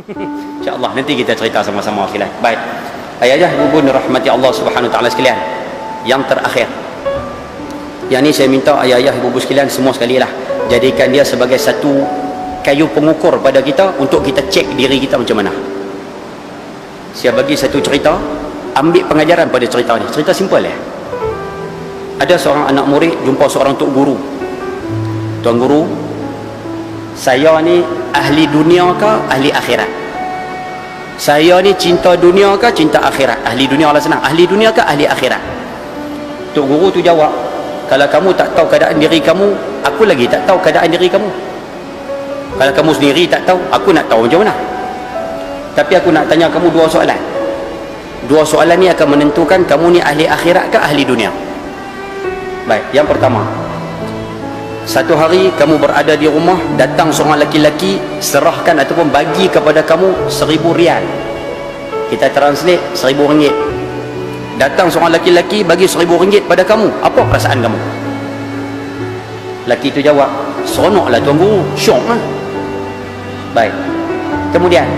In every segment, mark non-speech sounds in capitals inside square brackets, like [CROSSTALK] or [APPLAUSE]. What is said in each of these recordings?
[LAUGHS] InsyaAllah nanti kita cerita sama-sama sekalian. Baik. Ayah-ayah ibu-ibu rahmati Allah Subhanahu Taala sekalian. Yang terakhir. Yang ni saya minta ayah-ayah ibu-ibu sekalian semua sekali lah jadikan dia sebagai satu kayu pengukur pada kita untuk kita cek diri kita macam mana. Saya bagi satu cerita, ambil pengajaran pada cerita ni. Cerita simple ya. Ada seorang anak murid jumpa seorang tok guru. Tuan guru, saya ni ahli dunia ke ahli akhirat? Saya ni cinta dunia ke cinta akhirat? Ahli dunia lah senang. Ahli dunia ke ahli akhirat? Tok guru tu jawab, kalau kamu tak tahu keadaan diri kamu, aku lagi tak tahu keadaan diri kamu. Kalau kamu sendiri tak tahu, aku nak tahu macam mana. Tapi aku nak tanya kamu dua soalan. Dua soalan ni akan menentukan kamu ni ahli akhirat ke ahli dunia. Baik, yang pertama. Satu hari kamu berada di rumah, datang seorang lelaki-lelaki serahkan ataupun bagi kepada kamu seribu rial. Kita translate seribu ringgit. Datang seorang lelaki-lelaki bagi seribu ringgit pada kamu. Apa perasaan kamu? Lelaki itu jawab, seronoklah tuan guru, syok lah. Baik. Kemudian,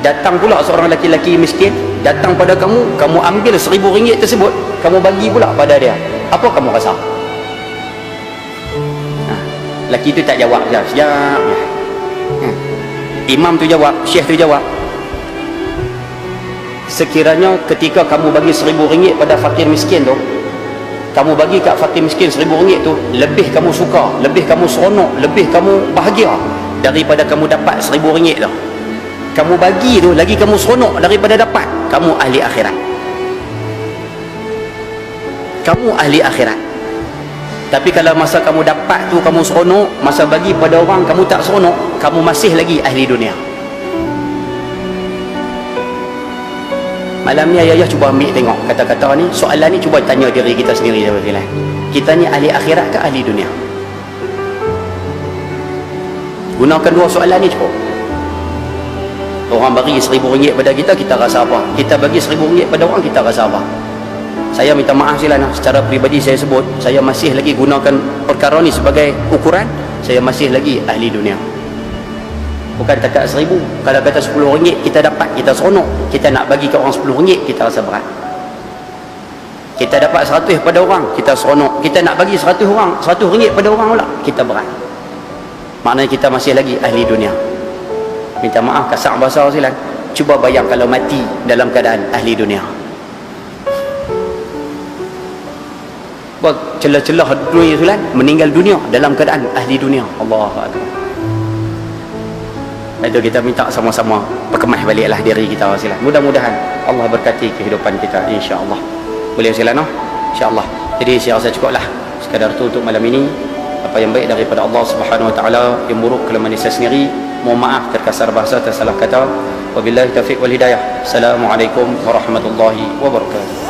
datang pula seorang lelaki-lelaki miskin, datang pada kamu, kamu ambil seribu ringgit tersebut, kamu bagi pula pada dia. Apa kamu rasa? Lelaki itu tak jawab sekejap. Sekejap. Hmm. Imam tu jawab, syekh tu jawab. Sekiranya ketika kamu bagi seribu ringgit pada fakir miskin tu, kamu bagi kat fakir miskin seribu ringgit tu, lebih kamu suka, lebih kamu seronok, lebih kamu bahagia daripada kamu dapat seribu ringgit tu. Kamu bagi tu, lagi kamu seronok daripada dapat. Kamu ahli akhirat. Kamu ahli akhirat. Tapi kalau masa kamu dapat tu kamu seronok, masa bagi pada orang kamu tak seronok, kamu masih lagi ahli dunia. Malam ni ayah-ayah cuba ambil tengok kata-kata ni, soalan ni cuba tanya diri kita sendiri Kita ni ahli akhirat ke ahli dunia? Gunakan dua soalan ni cukup. Orang bagi seribu ringgit pada kita, kita rasa apa? Kita bagi seribu ringgit pada orang, kita rasa apa? Saya minta maaf silana secara peribadi saya sebut saya masih lagi gunakan perkara ni sebagai ukuran saya masih lagi ahli dunia. Bukan takat seribu kalau kata sepuluh ringgit kita dapat kita seronok. Kita nak bagi ke orang sepuluh ringgit kita rasa berat. Kita dapat seratus pada orang kita seronok. Kita nak bagi seratus orang seratus ringgit pada orang pula kita berat. Maknanya kita masih lagi ahli dunia. Minta maaf kasar bahasa silan cuba bayang kalau mati dalam keadaan ahli dunia buat celah-celah dunia sulan meninggal dunia dalam keadaan ahli dunia. Allah itu kita minta sama-sama perkemah baliklah diri kita silan mudah-mudahan Allah berkati kehidupan kita insya-Allah. Boleh silan no insya-Allah. Jadi saya rasa cukuplah. Sekadar tu untuk malam ini. Apa yang baik daripada Allah Subhanahu wa taala yang buruk kelemahan saya sendiri mohon maaf terkasar bahasa tersalah kata. Wabillahi taufiq wal hidayah. Assalamualaikum warahmatullahi wabarakatuh